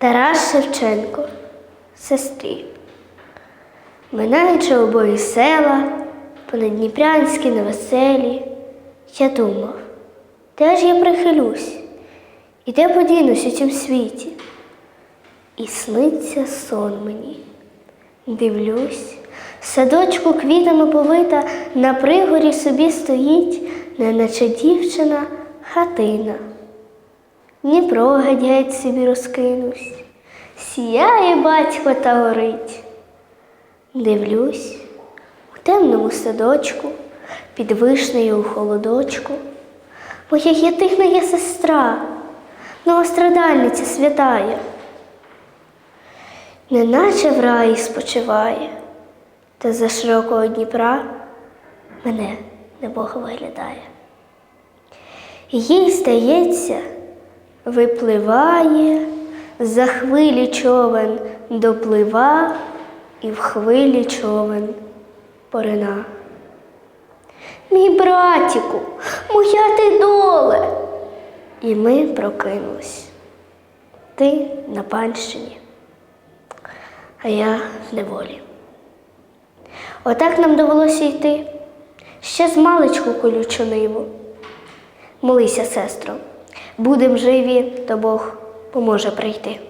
Тарас Шевченко, сестрі. Минаючи обої села, понадніпрянські невеселі, я думав, де ж я прихилюсь, і де подінусь у цім світі? І сниться сон мені. Дивлюсь, садочку квітами повита на пригорі собі стоїть, неначе дівчина хатина. Дніпро геть собі розкинусь, сіяє батько та горить. Дивлюсь, у темному садочку, під вишнею у холодочку, моя єдина є сестра, новострадальниця святая, неначе в раї спочиває, та за широкого Дніпра мене небога виглядає. Їй здається, випливає, за хвилі човен доплива, і в хвилі човен порина. Мій братіку, моя ти доле. І ми прокинулись. Ти на панщині, а я в неволі. Отак нам довелося йти ще з маличку колючу ниву. Молися, сестро, будем живі, то Бог поможе прийти.